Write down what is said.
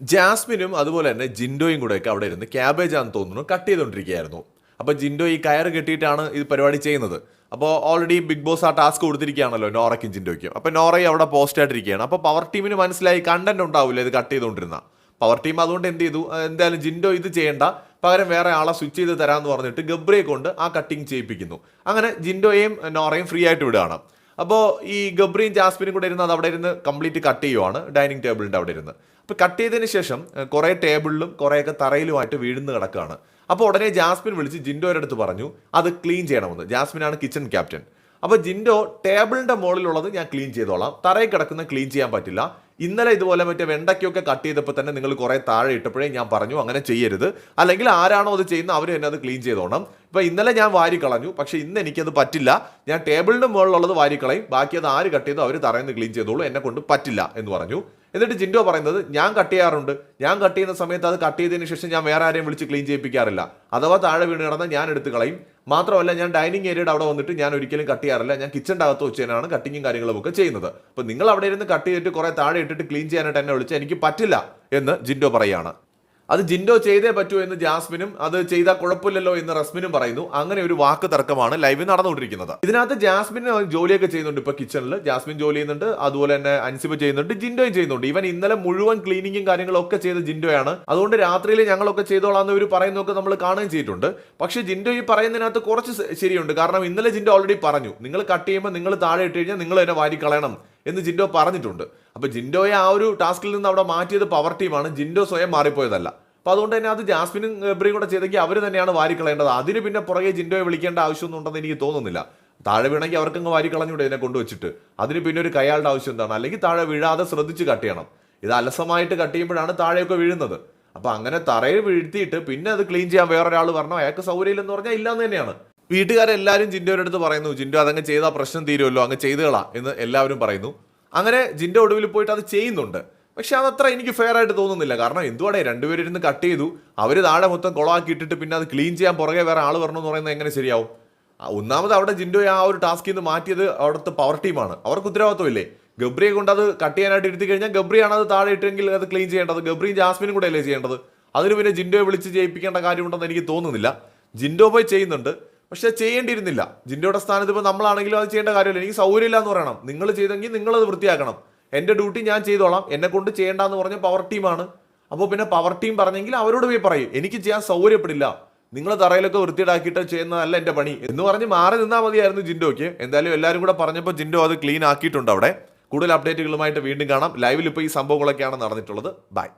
ജാസ്മിനും അതുപോലെ തന്നെ ജിൻഡോയും കൂടെയൊക്കെ അവിടെ ഇരുന്ന് ക്യാബേജ് ആണെന്ന് തോന്നുന്നു കട്ട് ചെയ്തുകൊണ്ടിരിക്കുകയായിരുന്നു. അപ്പോൾ ജിൻഡോ ഈ കയർ കെട്ടിയിട്ടാണ് ഇത് പരിപാടി ചെയ്യുന്നത്. അപ്പോൾ ഓൾറെഡി ബിഗ് ബോസ് ആ ടാസ്ക് കൊടുത്തിരിക്കുകയാണല്ലോ നോറയ്ക്കും ജിൻഡോയ്ക്കും. അപ്പോൾ നോറയും അവിടെ പോസ്റ്റ് ആയിട്ടിരിക്കുകയാണ്. അപ്പോൾ പവർ ടീമിന് മനസ്സിലായി കണ്ടന്റ് ഉണ്ടാവില്ല ഇത് കട്ട് ചെയ്തുകൊണ്ടിരുന്ന. പവർ ടീം അതുകൊണ്ട് എന്ത് ചെയ്തു? എന്തായാലും ജിൻഡോ ഇത് ചെയ്യേണ്ട. പകരം വേറെ ആളെ സ്വിച്ച് ചെയ്ത് തരാമെന്ന് പറഞ്ഞിട്ട് ഗബ്രയെ കൊണ്ട് ആ കട്ടിങ് ചെയ്യിപ്പിക്കുന്നു. അങ്ങനെ ജിൻഡോയും നോറയും ഫ്രീ ആയിട്ട് വിടുകയാണ്. അപ്പോൾ ഈ ഗബ്രിയും ജാസ്മിനും കൂടെ ഇരുന്ന് അത് അവിടെ ഇരുന്ന് കംപ്ലീറ്റ് കട്ട് ചെയ്യുവാണ്. ഡൈനിങ് ടേബിളിന്റെ അവിടെ ഇരുന്ന്. അപ്പോൾ കട്ട് ചെയ്തതിന് ശേഷം കുറേ ടേബിളിലും കുറേയൊക്കെ തറയിലുമായിട്ട് വീഴുന്ന കിടക്കുകയാണ് അപ്പോൾ ഉടനെ ജാസ്മിൻ വിളിച്ച് ജിൻഡോയുടെ അടുത്ത് പറഞ്ഞു അത് ക്ലീൻ ചെയ്യണമെന്ന്. ജാസ്മിനാണ് കിച്ചൺ ക്യാപ്റ്റൻ. അപ്പോൾ ജിൻഡോ ടേബിളിന്റെ മുകളിലുള്ളത് ഞാൻ ക്ലീൻ ചെയ്തോളാം. തറയിൽ കിടക്കുന്ന ക്ലീൻ ചെയ്യാൻ പറ്റില്ല. ഇന്നലെ ഇതുപോലെ മറ്റേ വെണ്ടയ്ക്കൊക്കെ കട്ട് ചെയ്തപ്പോൾ തന്നെ നിങ്ങൾ കുറേ താഴെ ഇട്ടപ്പോഴേ ഞാൻ പറഞ്ഞു അങ്ങനെ ചെയ്യരുത്. അല്ലെങ്കിൽ ആരാണോ അത് ചെയ്യുന്നത് അവർ തന്നെ അത് ക്ലീൻ ചെയ്തോണം. ഇപ്പം ഇന്നലെ ഞാൻ വാരി കളഞ്ഞു പക്ഷേ ഇന്ന് എനിക്കത് പറ്റില്ല. ഞാൻ ടേബിളിന്റെ മുകളിലുള്ളത് വാരി കളയും ബാക്കി അത് ആര് കട്ട് ചെയ്തോ അവർ തറയുന്ന ക്ലീൻ ചെയ്തോളൂ എന്നെ കൊണ്ട് പറ്റില്ല എന്ന് പറഞ്ഞു. എന്നിട്ട് ജിൻഡോ പറയുന്നത് ഞാൻ കട്ട് ചെയ്യാറുണ്ട്. ഞാൻ കട്ട് ചെയ്യുന്ന സമയത്ത് അത് കട്ട് ചെയ്തതിന് ശേഷം ഞാൻ വേറെ ആരെയും വിളിച്ച് ക്ലീൻ ചെയ്യിപ്പിക്കാറില്ല. അഥവാ താഴെ വീണ് കിടന്നാൽ ഞാൻ എടുത്ത് കളയും. മാത്രമല്ല ഞാൻ ഡൈനിങ് ഏരിയയുടെ അവിടെ വന്നിട്ട് ഞാൻ ഒരിക്കലും കട്ട് ചെയ്യാറില്ല. ഞാൻ കിച്ചന്റെ അകത്ത് വെച്ച് തന്നെയാണ് കട്ടിങ്ങും കാര്യങ്ങളും ഒക്കെ ചെയ്യുന്നത്. അപ്പോൾ നിങ്ങൾ അവിടെ ഇരുന്ന് കട്ട് ചെയ്തിട്ട് കുറേ താഴെ ഇട്ടിട്ട് ക്ലീൻ ചെയ്യാനായിട്ട് എന്നെ വിളിച്ചാൽ എനിക്ക് പറ്റില്ല എന്ന് ജിൻഡോ പറയുകയാണ് അത് ജിൻഡോ ചെയ്തേ പറ്റൂ എന്ന് ജാസ്മിനും അത് ചെയ്താൽ കുഴപ്പമില്ലല്ലോ എന്ന് റസ്മിനും പറയുന്നു. അങ്ങനെ ഒരു വാക്ക് തർക്കമാണ് ലൈവിൽ നടന്നുകൊണ്ടിരിക്കുന്നത്. ഇതിനകത്ത് ജാസ്മിൻ ജോലിയൊക്കെ ചെയ്യുന്നുണ്ട് ഇപ്പൊ കിച്ചണിൽ ജാസ്മിൻ ജോലി ചെയ്യുന്നുണ്ട് അതുപോലെ തന്നെ അൻസിബ് ചെയ്യുന്നുണ്ട് ജിൻഡോയും ചെയ്യുന്നുണ്ട്. ഇവൻ ഇന്നലെ മുഴുവൻ ക്ലീനിങ്ങും കാര്യങ്ങളും ഒക്കെ ചെയ്ത് ജിൻഡോയാണ്. അതുകൊണ്ട് രാത്രിയിൽ ഞങ്ങളൊക്കെ ചെയ്തോളാന്ന് ഇവർ പറയുന്നൊക്കെ നമ്മൾ കാണുകയും ചെയ്തിട്ടുണ്ട്. പക്ഷേ ജിൻഡോ ഈ പറയുന്നതിനകത്ത് കുറച്ച് ശരിയുണ്ട്. കാരണം ഇന്നലെ ജിൻഡോ ഓൾറെഡി പറഞ്ഞു നിങ്ങൾ കട്ട് ചെയ്യുമ്പോൾ നിങ്ങൾ താഴെ ഇട്ട് കഴിഞ്ഞാൽ നിങ്ങൾ തന്നെ വാരി കളയണം എന്ന് ജിൻഡോ പറഞ്ഞിട്ടുണ്ട്. അപ്പോൾ ജിൻഡോയെ ആ ഒരു ടാസ്കിൽ നിന്ന് അവിടെ മാറ്റിയത് പവർ ടീമാണ് ജിൻഡോ സ്വയം മാറിപ്പോയതല്ല. അപ്പോൾ അതുകൊണ്ട് തന്നെ അത് ജാസ്മിനും ഗബ്രിയും കൂടെ ചെയ്തെങ്കിൽ അവർ തന്നെയാണ് വാരിക്കളയേണ്ടത്. അതിന് പിന്നെ പുറകെ ജിൻഡോയെ വിളിക്കേണ്ട ആവശ്യമൊന്നും ഉണ്ടെന്ന് എനിക്ക് തോന്നുന്നില്ല. താഴെ വീണെങ്കിൽ അവർക്കങ്ങ് വാരിക്കളഞ്ഞൂടെ ഇതിനെ കൊണ്ടുവച്ചിട്ട്. അതിന് പിന്നെ ഒരു കയ്യാളുടെ ആവശ്യം എന്താണ്? അല്ലെങ്കിൽ താഴെ വീഴാതെ ശ്രദ്ധിച്ച് കട്ട് ചെയ്യണം. ഇത് അലസമായിട്ട് കട്ട് ചെയ്യുമ്പോഴാണ് താഴെയൊക്കെ വീഴുന്നത്. അപ്പോൾ അങ്ങനെ തറയിൽ വീഴ്ത്തിയിട്ട് പിന്നെ അത് ക്ലീൻ ചെയ്യാൻ വേറൊരാൾ പറഞ്ഞു. അയാൾക്ക് സൗകര്യമില്ലെന്ന് പറഞ്ഞാൽ ഇല്ലാന്ന് തന്നെയാണ്. വീട്ടുകാരെല്ലാവരും ജിൻഡോയുടെ അടുത്ത് പറയുന്നു ജിൻഡോ അതങ്ങ് ചെയ്താൽ പ്രശ്നം തീരുമല്ലോ അങ്ങ് ചെയ്തുകളാ എന്ന് എല്ലാവരും പറയുന്നു. അങ്ങനെ ജിൻഡോ ഒടുവിൽ പോയിട്ട് അത് ചെയ്യുന്നുണ്ട്. പക്ഷെ അതത്ര എനിക്ക് ഫെയർ ആയിട്ട് തോന്നുന്നില്ല. കാരണം എന്തുവാടേ രണ്ടുപേരും ഇരുന്ന് കട്ട് ചെയ്തു. അവർ താഴെ മൊത്തം കുളമാക്കി ഇട്ടിട്ട് പിന്നെ അത് ക്ലീൻ ചെയ്യാൻ പുറകെ വേറെ ആൾ വരണമെന്ന് പറയുന്നത് എങ്ങനെ ശരിയാവും? ഒന്നാമത് അവിടെ ജിൻഡോ ആ ഒരു ടാസ്കിൽ നിന്ന് മാറ്റിയത് അവിടുത്തെ പവർ ടീമാണ് അവർക്ക് ഉത്തരവാദിത്വമില്ലേ? ഗബ്രിയെ കൊണ്ട് അത് കട്ട് ചെയ്യാനായിട്ട് ഇരുത്തി കഴിഞ്ഞാൽ ഗബ്രിയാണ് അത് താഴെ ഇട്ടെങ്കിൽ അത് ക്ലീൻ ചെയ്യേണ്ടത്. ഗബ്രിയും ജാസ്മിനും കൂടെ അല്ലേ ചെയ്യേണ്ടത്? അതിന് പിന്നെ ജിൻഡോയെ വിളിച്ച് ചെയ്യിപ്പിക്കേണ്ട കാര്യമുണ്ടെന്ന് എനിക്ക് തോന്നുന്നില്ല. ജിൻഡോ പോയി ചെയ്യുന്നുണ്ട്. പക്ഷെ ചെയ്യേണ്ടിയിരുന്നില്ല. ജിൻഡോയുടെ സ്ഥാനത്ത് ഇപ്പോൾ നമ്മളാണെങ്കിലും അത് ചെയ്യേണ്ട കാര്യമില്ല. എനിക്ക് സൗകര്യമില്ല എന്ന് പറയണം. നിങ്ങൾ ചെയ്തെങ്കിൽ നിങ്ങളത് വൃത്തിയാക്കണം. എന്റെ ഡ്യൂട്ടി ഞാൻ ചെയ്തോളാം. എന്നെ കൊണ്ട് ചെയ്യേണ്ടെന്ന് പറഞ്ഞ പവർ ടീമാണ് അപ്പോൾ പിന്നെ പവർ ടീം പറഞ്ഞെങ്കിൽ അവരോട് പോയി പറയും. എനിക്ക് ചെയ്യാൻ സൗകര്യപ്പെടില്ല. നിങ്ങൾ തറയിലൊക്കെ വൃത്തിയിടാക്കിയിട്ട് ചെയ്യുന്നതല്ല എന്റെ പണി എന്ന് പറഞ്ഞ് മാറി നിന്നാൽ മതിയായിരുന്നു ജിൻഡോയ്ക്ക്. എന്തായാലും എല്ലാവരും കൂടെ പറഞ്ഞപ്പോൾ ജിൻഡോ അത് ക്ലീൻ ആക്കിയിട്ടുണ്ട് അവിടെ. കൂടുതൽ അപ്ഡേറ്റുകളുമായിട്ട് വീണ്ടും കാണാം. ലൈവിൽ ഇപ്പോൾ ഈ സംഭവങ്ങളൊക്കെയാണ് നടന്നിട്ടുള്ളത്. ബൈ